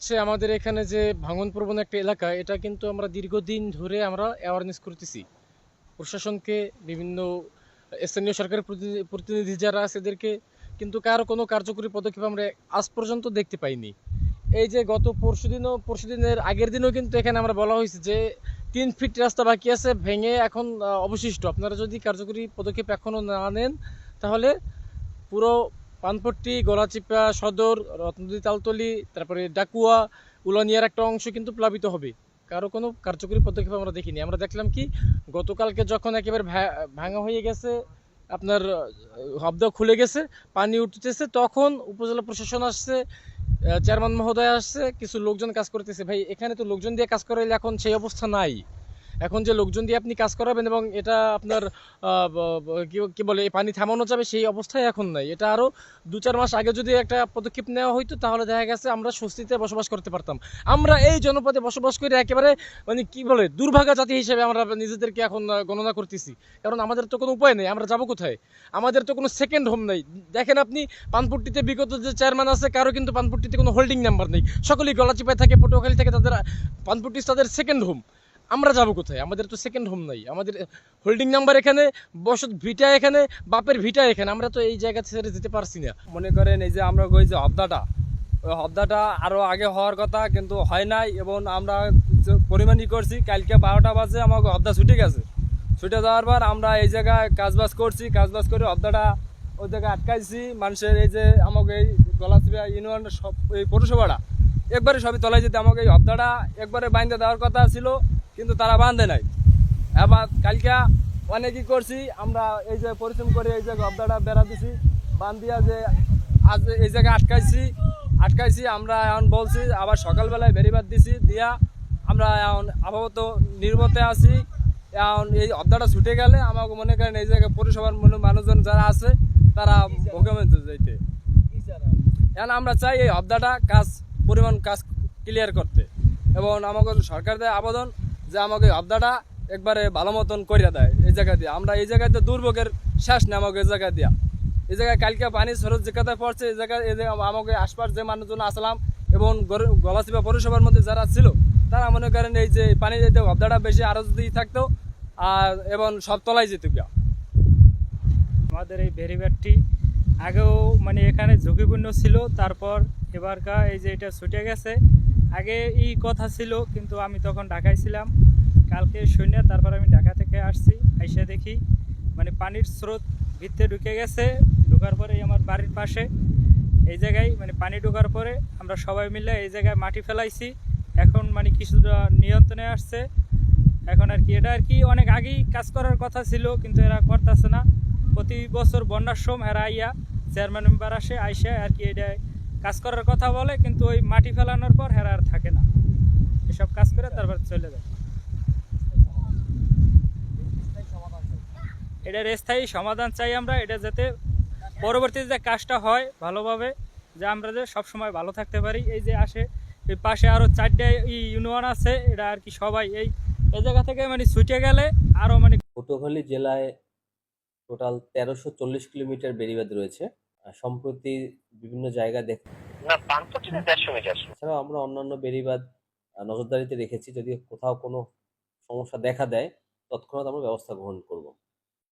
সে আমাদের এখানে যে ভাঙন প্রবণ একটা এলাকা, এটা কিন্তু আমরা দীর্ঘদিন ধরে আমরা অ্যাওয়ারনেস করতেছি। প্রশাসনকে, বিভিন্ন স্থানীয় সরকারের প্রতিনিধি- যারা আছে এদেরকে, কিন্তু কারও কোনো কার্যকরী পদক্ষেপ আমরা আজ পর্যন্ত দেখতে পাইনি। এই যে গত পরশুদিনও পরশুদিনের আগের দিনও কিন্তু এখানে আমরা বলা হয়েছে যে তিন ফিট রাস্তা বাকি আছে, ভেঙে এখন অবশিষ্ট। আপনারা যদি কার্যকরী পদক্ষেপ এখনও না নেন, তাহলে পুরো পানপট্টি, গলাচিপা, সদর রত্নদী তালতলি, তারপরে ডাকুয়া, উলানিয়ার একটা অংশ কিন্তু প্লাবিত হবে। কারও কোনো কার্যকরী পদক্ষেপ আমরা দেখিনি। আমরা দেখলাম কি, গতকালকে যখন একেবারে ভাঙা হয়ে গেছে, আপনার হবদা খুলে গেছে, পানি উঠতেছে, তখন উপজেলা প্রশাসন আসছে চেয়ারম্যান মহোদয় আসছে, কিছু লোকজন কাজ করতেছে। ভাই, এখানে তো লোকজন দিয়ে কাজ করাইলে এখন সেই অবস্থা নাই। এখন যে লোকজন দিয়ে আপনি কাজ করাবেন এবং এটা আপনার কি- বলে পানি থামানো যাবে সেই অবস্থায় এখন নাই। এটা আরও দু চার মাস আগে যদি একটা পদক্ষেপ নেওয়া হইতো, তাহলে দেখা গেছে আমরা স্বস্তিতে বসবাস করতে পারতাম। আমরা এই জনপদে বসবাস করে একেবারে মানে কি বলে, দুর্ভাগা জাতি হিসেবে আমরা নিজেদেরকে এখন গণনা করতেছি। কারণ আমাদের তো কোনো উপায় নেই, আমরা যাব কোথায়? আমাদের তো কোনো সেকেন্ড হোম নেই। দেখেন আপনি পানপুট্টিতে বিগত যে চেয়ারম্যান আছে, কারও কিন্তু পানপুট্টিতে কোনো হোল্ডিং নাম্বার নেই। সকলেই গলা গলাচিপায় থাকে, পটুয়াখালী থেকে তাদের পানপুট্টি তাদের সেকেন্ড হোম আমরা যাব কোথায়? আমাদের তো সেকেন্ড হোম নাই। আমাদের হোল্ডিং নাম্বার এখানে, বসত ভিটা এখানে, বাপের ভিটা এখানে। আমরা তো এই জায়গা ছেড়ে যেতে পারছি না। মনে করেন এই যে আমরা ওই যে হবদাটা, ওই হবদাটা আরও আগে হওয়ার কথা, কিন্তু হয় নাই এবং আমরা পরিমাণই করছি, কালকে বারোটা বাজে আমাকে হবদা ছুটে গেছে। ছুটে যাওয়ার পর আমরা এই জায়গায় কাজবাজ করছি, কাজবাজ করে হবদাটা ওই জায়গায় আটকাইছি। মানুষের এই যে আমাকে এই গলাচিপা ইউনিয়ন সব, এই পৌরসভাটা, একবারে সবই তলায় যেতে, আমাকে এই হবদাটা একবারে বাইন্দে দেওয়ার কথা ছিল। কিন্তু তারা বাঁধে নাই। এবার কালকে অনেকই করছি, আমরা এই যে পরিশ্রম করে এই যে গবদাটা বেড়া দিছি, বান্ধিয়া যে আজ এই জায়গায় আটকাইছি আটকাইছি, আমরা এখন বলছি, আবার সকালবেলায় বেরিবাদ দিছি, দিয়া আমরা এখন আপাতত নির্মতে আছি। এখন এই অবদাটা ছুটে গেলে আমাকে মনে করেন এই জায়গায় পৌরসভার মানুষজন যারা আছে, তারা ভোগামেন্ট যাইতে। এখন আমরা চাই এই অবদাটা কাজ, পরিমাণ কাজ ক্লিয়ার করতে। এবং আমাকে সরকারদের আবেদন যে আমাকে এই অবদাটা একবারে ভালো মতন করিয়া দেয় এই জায়গা দিয়ে। আমরা এই জায়গায় তো দুর্ভোগের শেষ নেই আমাকে এই জায়গা দিয়া। এই জায়গায় কালকে পানি স্রোত যে কথায় পড়ছে, এই জায়গায় এই আমাকে আশপাশ যে মানুষজন আসলাম এবং গলাচিপা পৌরসভার মধ্যে যারা ছিল, তারা মনে করেন এই যে পানি যেতে অবদাটা বেশি আরও যদি থাকতো, আর এবং সব তলায় যেত গিয়া। আমাদের এই ভেরিব্যাটটি আগেও মানে এখানে ঝুঁকিপূর্ণ ছিল, তারপর এবারকা এই যে এটা ছুটে গেছে আগে এই কথা ছিল, কিন্তু আমি তখন ঢাকায় ছিলাম। কালকে শূন্য তারপর আমি ঢাকা থেকে আসছি, আইসা দেখি মানে পানির স্রোত ভিতরে ঢুকে গেছে। ঢোকার পরে আমার বাড়ির পাশে, এই জায়গায় মানে পানি ঢোকার পরে আমরা সবাই মিলে এই জায়গায় মাটি ফেলাইছি। এখন মানে কিছুটা নিয়ন্ত্রণে আসছে। এখন আর কি, এটা আর কি অনেক আগেই কাজ করার কথা ছিল, কিন্তু এরা করতেছে না। প্রতি বছর বন্যার সময় এরা আইয়া চেয়ারম্যান মেম্বার আসে, আইসা আর কি এটা কাজ করার কথা বলে, কিন্তু ওই মাটি ফেলানোর পর হেরা আর থাকে না। এসব কাজ করে তারপর চলে যায়। এটার স্থায়ী সমাধান চাই আমরা, এটা যাতে পরবর্তীতে যে কাজটা হয় ভালোভাবে, যে আমরা যে সবসময় ভালো থাকতে পারি। এই যে আসে, এই পাশে আরও চারটে ইউনিয়ন আছে, এটা আর কি সবাই এই এই জায়গা থেকে মানে ছুটে গেলে আরও মানে পটুয়াখালী জেলায় টোটাল তেরোশো চল্লিশ কিলোমিটার বেড়িবাঁধ রয়েছে। সম্প্রতি বিভিন্ন জায়গা দেখ মিটার এছাড়াও আমরা অন্যান্য বেরিবাদ নজরদারিতে রেখেছি যদি কোথাও কোনো সমস্যা দেখা দেয় তৎক্ষণাৎ আমরা ব্যবস্থা গ্রহণ করব।